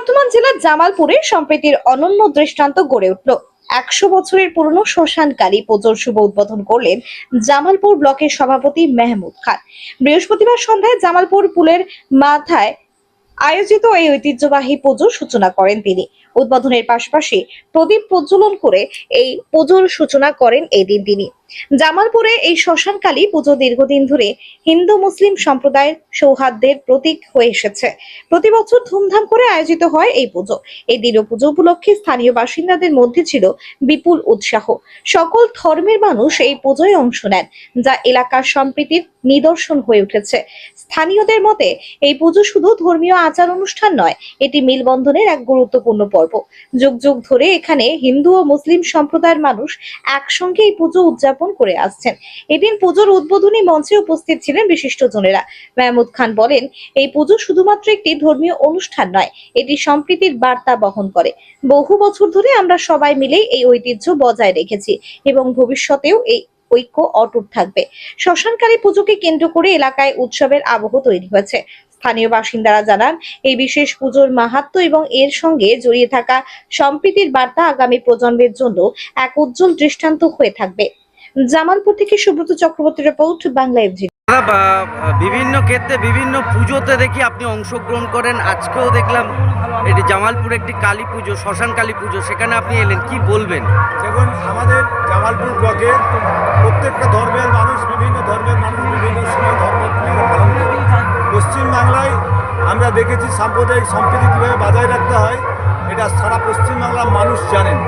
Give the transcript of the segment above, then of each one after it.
বর্ধমান জেলার জামালপুরে সম্প্রীতির অনন্য দৃষ্টান্ত গড়ে উঠল। একশো বছরের পুরনো শ্মশান কালী পুজোর শুভ উদ্বোধন করলেন জামালপুর ব্লকের সভাপতি মেহমুদ খান। বৃহস্পতিবার সন্ধ্যায় জামালপুর পুলের মাথায় আয়োজিত এই ঐতিহ্যবাহী পুজোর সূচনা করেন তিনি। উদ্বোধনের পাশাপাশি প্রদীপ প্রজ্বলন করে এই পুজোর সূচনা করেন এই দিন তিনি। জামালপুরে এই শ্মশানকালী পুজো দীর্ঘদিন ধরে হিন্দু মুসলিম সম্প্রদায়ের সৌহার্দ্যের প্রতীক হয়ে এসেছে। প্রতি বছর ধুমধাম করে আয়োজিত হয় এই পুজো। এই দিন পুজো উপলক্ষে স্থানীয় বাসিন্দাদের মধ্যে ছিল বিপুল উৎসাহ। সকল ধর্মের মানুষ এই পুজোয় অংশ নেন, যা এলাকার সম্প্রীতির নিদর্শন হয়ে উঠেছে। স্থানীয়দের মতে, এই পুজো শুধু ধর্মীয় আচার অনুষ্ঠান নয়, এটি মিলবন্ধনের এক গুরুত্বপূর্ণ পর্ব যুগ যুগ ধরে এখানে হিন্দু ও মুসলিম সম্প্রদায়ের মানুষ একসঙ্গে এই পুজো উদযাপন করে আসছেন। এদিন পুজোর উদ্বোধনী মঞ্চে উপস্থিত ছিলেন বিশিষ্টজনেরা মেহমুদ খান বলেন, এই পুজো শুধুমাত্র একটি ধর্মীয় অনুষ্ঠান নয়, এটি সম্প্রীতির বার্তা বহন করে। বহু বছর ধরে আমরা সবাই মিলে এই ঐতিহ্য বজায় রেখেছি এবং ভবিষ্যতেও এই ঐক্য অটুট থাকবে। শ্মশানকালী পুজোকে কেন্দ্র করে এলাকায় উৎসবের আবহ তৈরি হয়েছে। স্থানীয় বাসিন্দারা জানান, এই বিশেষ পুজোর মাহাত্ম এবং এর সঙ্গে জড়িয়ে থাকা সম্প্রীতির বার্তা আগামী প্রজন্মের জন্য এক উজ্জ্বল দৃষ্টান্ত হয়ে থাকবে। জামালপুর থেকে সুব্রত চক্রবর্তী রিপোর্ট, বাংলা এফজি বিভিন্ন ক্ষেত্রে, বিভিন্ন পুজোতে দেখি আপনি অংশগ্রহণ করেন। আজকেও দেখলাম এটি জামালপুর একটি কালী পুজো, শ্মশান কালী পুজো, সেখানে আপনি এলেন। কি বলবেন? দেখুন, আমাদের জামালপুর ব্লকে প্রত্যেকটা ধর্মের মানুষ, বিভিন্ন ধর্মের মানুষ, বিভিন্ন সময় ধর্ম পশ্চিমবাংলায় আমরা দেখেছি সাম্প্রদায়িক সম্প্রীতি কীভাবে বজায় রাখতে হয়, এটা সারা পশ্চিমবাংলার মানুষ জানেন।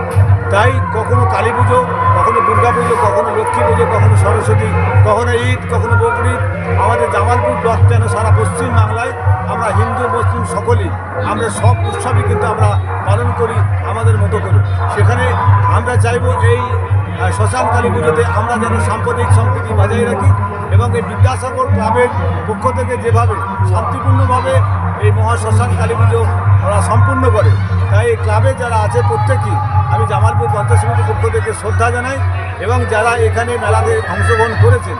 তাই কখনো কালী পুজো কখনো দুর্গা পুজো, কখনো লক্ষ্মী পুজো, কখনো সরস্বতী, কখনো ঈদ, কখনো বকরিদ আমাদের জামালপুর ব্লক যেন সারা পশ্চিমবাংলায় আমরা হিন্দু, মুসলিম সকলেই আমরা সব উৎসবই কিন্তু আমরা পালন করি আমাদের মতো করে। সেখানে আমরা চাইব এই শ্মশান কালী পুজোতে আমরা যেন সাম্প্রদায়িক সম্প্রীতি বজায় রাখি এবং এই বিদ্যাসাগর ক্লাবের পক্ষ থেকে যেভাবে শান্তিপূর্ণভাবে এই মহা শ্মশান কালী পুজো ওরা সম্পূর্ণ করে, তাই এই ক্লাবে যারা আছে প্রত্যেকেই, আমি জামালপুর পঞ্চায়েত পক্ষ থেকে শ্রদ্ধা জানাই এবং যারা এখানে মেলাতে অংশগ্রহণ করেছেন,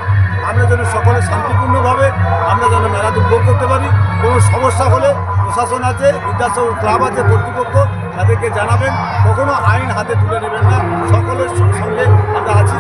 আমরা যেন সকলে শান্তিপূর্ণভাবে আমরা যেন মেলাতে উপভোগ করতে পারি। কোনো সমস্যা হলে প্রশাসন আছে বিদ্যাসাগর ক্লাব আছে, কর্তৃপক্ষ তাদেরকে জানাবেন। কখনো আইন হাতে তুলে নেবেন না। সকলের সঙ্গে আমরা আছি।